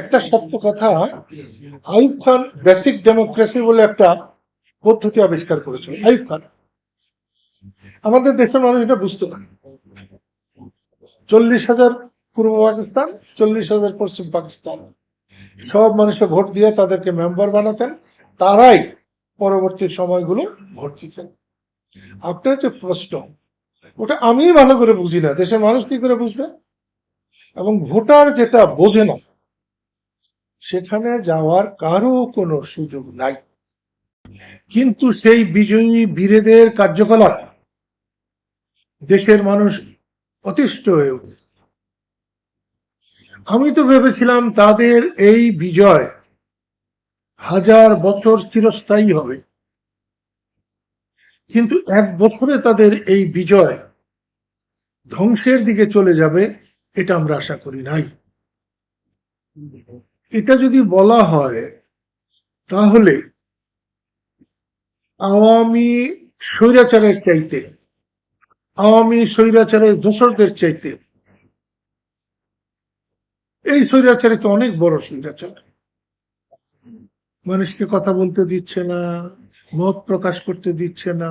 একটা সত্য কথা আইব খান বেসিক ডেমোক্রেসি বলে একটা পদ্ধতি আবিষ্কার করেছিল আইব খান। আমাদের দেশের মানুষ এটা বুঝতো না চল্লিশ হাজার পূর্ব পাকিস্তান, চল্লিশ হাজার পশ্চিম পাকিস্তান। সব মানুষের ভোট দিয়ে তাদেরকে মেম্বার বানাতেন, তারাই পরবর্তী সময়গুলো ভোট দিতেন। আপনার যে প্রশ্ন ওটা আমি ভালো করে বুঝি না। দেশের মানুষ কি করে বুঝবে? এবং ভোটার যেটা বোঝে না, সেখানে যাওয়ার কারও কোনো সুযোগ নাই। কিন্তু সেই বিজয়ী বীরেদের কার্যকলাপ দেশের মানুষ অতিষ্ঠ হয়ে উঠেছে। আমি তো ভেবেছিলাম তাদের এই বিজয় হাজার বছর চিরস্থায়ী হবে। কিন্তু এক বছরে তাদের এই বিজয় ধ্বংসের দিকে চলে যাবে, এটা আমরা আশা করি নাই। এটা যদি বলা হয়, তাহলে আওয়ামী স্বৈরাচারের চাইতে, আওয়ামী স্বৈরাচারের দোসরদের চাইতে, এই স্বৈরাচারে তো অনেক বড় স্বৈরাচার। মানুষকে কথা বলতে দিচ্ছে না, মত প্রকাশ করতে দিচ্ছে না।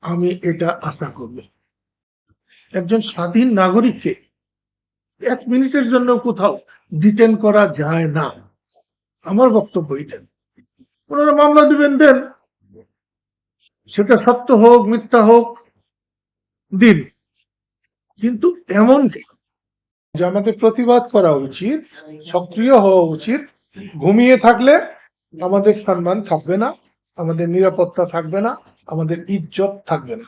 আমি এটা আশা করব। একজন স্বাধীন নাগরিককে এক মিনিটের জন্য কোথাও ডিটেন করা যায় না। আমার বক্তব্য এটা। ওনারা মামলা দিবেন, দেন। সেটা সত্য হোক, মিথ্যা হোক, দিন। কিন্তু এমন যে আমাদের প্রতিবাদ করা উচিত, সক্রিয় হওয়া উচিত। ঘুমিয়ে থাকলে আমাদের সম্মান থাকবে না। আমাদের নিরাপত্তা থাকবে না, আমাদের ইজ্জত থাকবে না।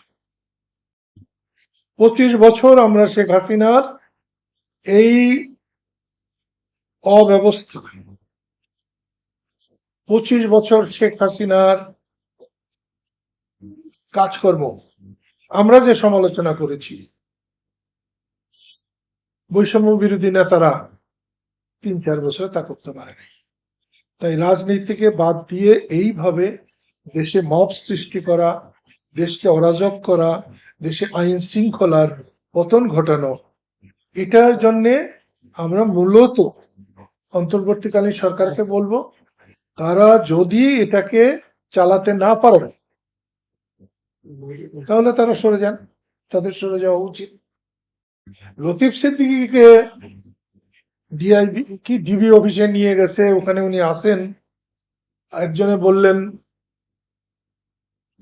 পঁচিশ বছর আমরা শেখ হাসিনার এই অব্যবস্থা, পঁচিশ বছর শেখ হাসিনার কাজকর্ম, আমরা যে সমালোচনা করেছি, বৈষম্য বিরোধী নেতারা তিন চার বছর তা করতে পারে নাই তাই রাজনীতিকে বাদ দিয়ে এইভাবে দেশে মব সৃষ্টি করা, দেশকে অরাজক করা, দেশে আইন শৃঙ্খলার পতন ঘটানো, এটার জন্যে আমরা মূলত অন্তর্বর্তীকালীন সরকারকে বলব, তারা যদি এটাকে চালাতে না পারে তাহলে তারা সরে যান, তাদের সরে যাওয়া উচিত। লতিফ সিদ্দিকিকে ডিআইবি, কি ডিবি অফিসে নিয়ে গেছে, ওখানে উনি আসেন, একজনে বললেন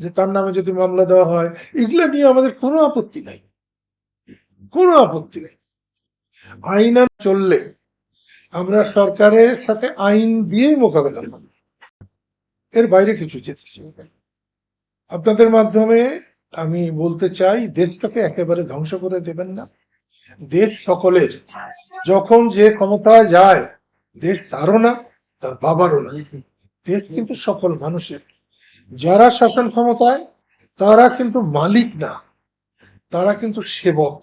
যে তার নামে যদি মামলা দেওয়া হয়, এগুলো নিয়ে আমাদের কোনো আপত্তি নাই। কোনো আপত্তি নাই। আইন চললে আমরা সরকারের সাথে আইন দিয়েই মোকাবেলা করব। এর বাইরে কিছু যেতে চাই আপনাদের মাধ্যমে আমি বলতে চাই, দেশটাকে একেবারে ধ্বংস করে দেবেন না। দেশ সকলের, যখন যে ক্ষমতায় যায়, দেশ তারও না, তার বাবারও না। দেশ কিন্তু সকল মানুষের। যারা শাসন ক্ষমতায় তারা কিন্তু মালিক না তারা কিন্তু সেবক।